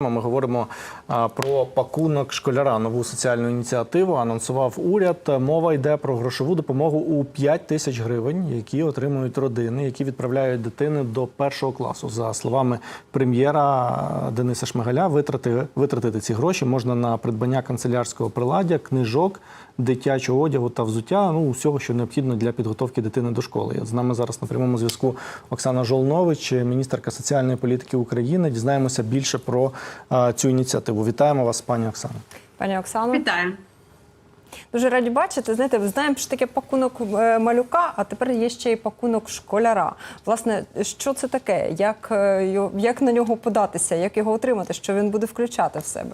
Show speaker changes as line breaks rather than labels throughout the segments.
Ми говоримо про пакунок школяра, нову соціальну ініціативу. Анонсував уряд. Мова йде про грошову допомогу у 5 тисяч гривень, які отримують родини, які відправляють дитини до першого класу. За словами прем'єра Дениса Шмигаля, витрати, витратити ці гроші можна на придбання канцелярського приладдя, книжок, дитячого одягу та взуття. Ну усього, що необхідно для підготовки дитини до школи. З нами зараз на прямому зв'язку Оксана Жолнович, міністерка соціальної політики України. Дізнаємося більше про а, цю ініціативу. Вітаємо вас, пані Оксано.
Пані Оксано,
Вітаю.
дуже раді бачити. Знаєте, знаємо, що таке пакунок е, малюка, а тепер є ще й пакунок школяра. Власне, що це таке? Як, е, його- як на нього податися, як його отримати, що він буде включати в себе?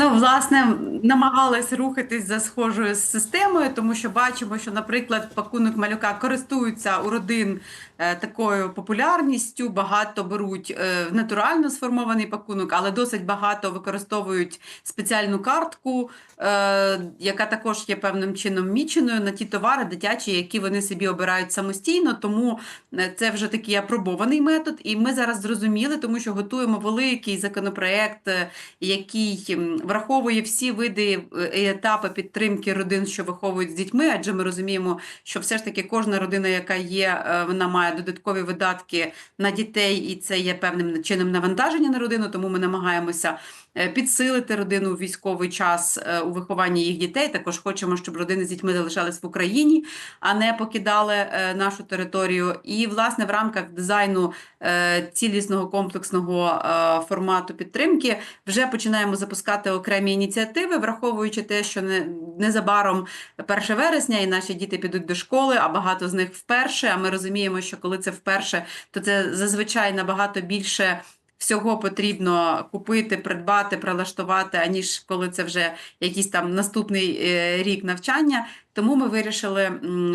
Ну, власне, намагалась рухатись за схожою системою, тому що бачимо, що, наприклад, пакунок малюка користуються у родин такою популярністю. Багато беруть е, натурально сформований пакунок, але досить багато використовують спеціальну картку, е, яка також є певним чином міченою на ті товари дитячі, які вони собі обирають самостійно. Тому е, це вже такий апробований метод. І ми зараз зрозуміли, тому що готуємо великий законопроект, е, який враховує всі види е, і етапи підтримки родин, що виховують з дітьми. Адже ми розуміємо, що все ж таки кожна родина, яка є, е, вона має додаткові видатки на дітей, і це є певним чином навантаження на родину. Тому ми намагаємося е, підсилити родину у військовий час е, у вихованні їх дітей. Також хочемо, щоб родини з дітьми залишались в Україні, а не покидали е, нашу територію. І власне в рамках дизайну цілісного комплексного формату підтримки вже починаємо запускати окремі ініціативи, враховуючи те, що не незабаром 1 вересня і наші діти підуть до школи, а багато з них вперше. А ми розуміємо, що коли це вперше, то це зазвичай набагато більше. Всього потрібно купити, придбати, прилаштувати, аніж коли це вже якийсь там наступний е, рік навчання. Тому ми вирішили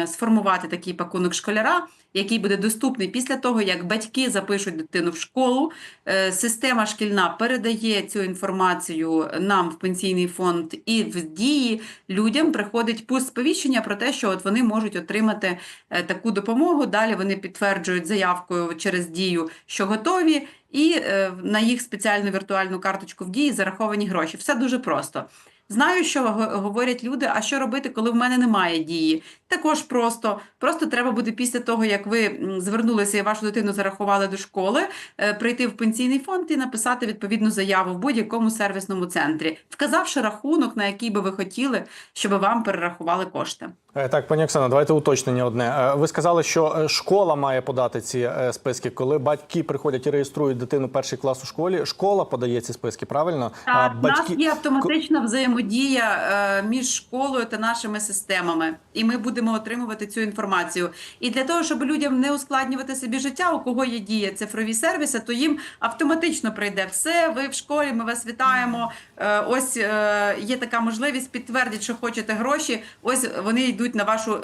сформувати такий пакунок школяра, який буде доступний після того, як батьки запишуть дитину в школу. Е, Система шкільна передає цю інформацію нам в пенсійний фонд і в дії людям приходить пуст сповіщення про те, що от вони можуть отримати е, таку допомогу. Далі вони підтверджують заявкою через дію, що готові, і е, на їх спеціальну віртуальну карточку в дії зараховані гроші. Все дуже просто. Знаю, що го- говорять люди, а що робити, коли в мене немає дії. Також просто, просто треба буде після того, як ви звернулися і вашу дитину зарахували до школи, е, прийти в пенсійний фонд і написати відповідну заяву в будь-якому сервісному центрі, вказавши рахунок, на який би ви хотіли, щоб вам перерахували кошти.
Е, Так, пані Оксано, давайте уточнення одне. Е, Ви сказали, що школа має подати ці списки. Коли батьки приходять і реєструють дитину перший клас у школі, школа подає ці списки, правильно?
Так, в нас є автоматична взаємодія е, між школою та нашими системами, і ми будемо отримувати цю інформацію. І для того, щоб людям не ускладнювати собі життя, у кого є дія цифрові сервіси, то їм автоматично прийде все. Ви в школі, ми вас вітаємо. Е, Ось е, є така можливість підтвердіть, що хочете гроші. Ось вони йдуть на вашу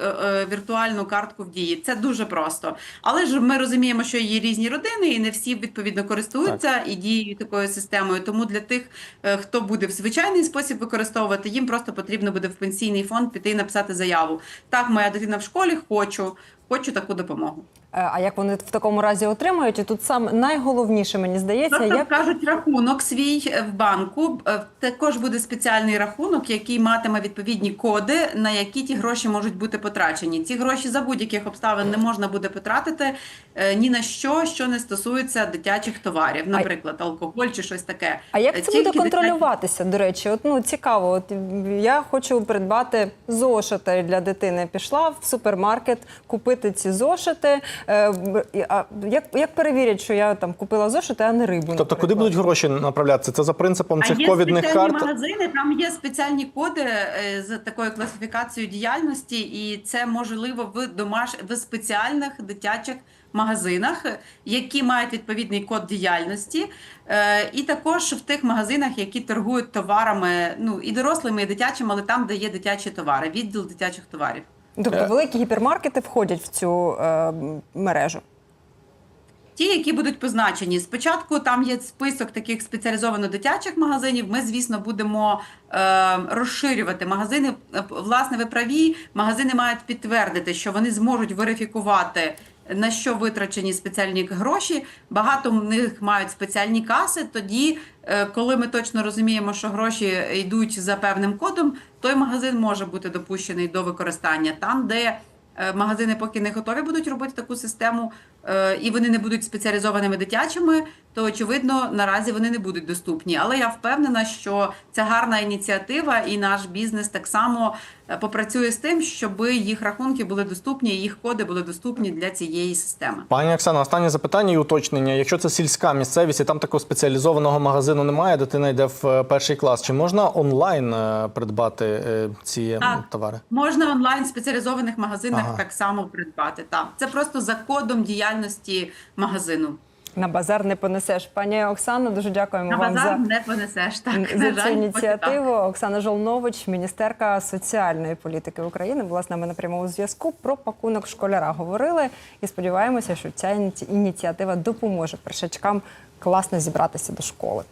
віртуальну картку в дії. Це дуже просто. Але ж ми розуміємо, що є різні родини, і не всі відповідно користуються і діють такою системою. Тому для тих, хто буде в звичайний спосіб використовувати, їм просто потрібно буде в пенсійний фонд піти і написати заяву. Так, моя дитина в школі, хочу, хочу таку допомогу.
Е, А як вони в такому разі отримають? І тут саме найголовніше, мені здається,
Просто
як
кажуть рахунок свій е, в банку. Е, Також буде спеціальний рахунок, який матиме відповідні коди, на які ті гроші можуть бути потрачені. Ці гроші за будь-яких обставин не можна буде потратити ні на що, що не стосується дитячих товарів, наприклад, алкоголь чи щось таке.
А як це
тільки
буде контролюватися? До речі, от ну цікаво. От я хочу придбати зошити для дитини. Пішла в супермаркет купити ці зошити. Е, як, як перевірять, що я там купила зошити, а не рибу?
Тобто, куди будуть гроші направлятися? Це за принципом
А
цих
є
ковідних
спеціальні
карт.
магазини, там є спеціальні коди е, з такою класифікацією діяльності, і це можливо в домаш... в спеціальних дитячих магазинах, які мають відповідний код діяльності, Е, і також в тих магазинах, які торгують товарами, ну і дорослими, і дитячими, але там, де є дитячі товари, відділ дитячих товарів.
Тобто великі гіпермаркети входять в цю е, мережу.
Ті, які будуть позначені. Спочатку там є список таких спеціалізовано дитячих магазинів. Ми, звісно, будемо е, розширювати магазини. Е, Власне, ви праві, магазини мають підтвердити, що вони зможуть верифікувати на що витрачені спеціальні гроші. Багато в них мають спеціальні каси. Тоді, е, коли ми точно розуміємо, що гроші йдуть за певним кодом, той магазин може бути допущений до використання там, де е, магазини поки не готові будуть робити таку систему, е, і вони не будуть спеціалізованими дитячими, то очевидно наразі вони не будуть доступні. Але я впевнена, що це гарна ініціатива, і наш бізнес так само е, попрацює з тим, щоб їх рахунки були доступні, їх коди були доступні для цієї системи.
Пані Оксана, останнє запитання і уточнення. Якщо це сільська місцевість і там такого спеціалізованого магазину немає, дитина йде в е, перший клас, чи можна онлайн е, придбати ці
Так.
товари?
Можна онлайн в спеціалізованих магазинах
Ага.
так само придбати. Так, це просто за кодом діяльності магазину.
На базар не понесеш. Пані Оксано, дуже дякуємо
На
вам
базар
за.
не понесеш. Так
За цю ініціативу
так.
Оксана Жолнович, міністерка соціальної політики України, була з нами на прямому зв'язку. Про пакунок школяра говорили і сподіваємося, що ця ініці- ініціатива допоможе першачкам класно зібратися до школи.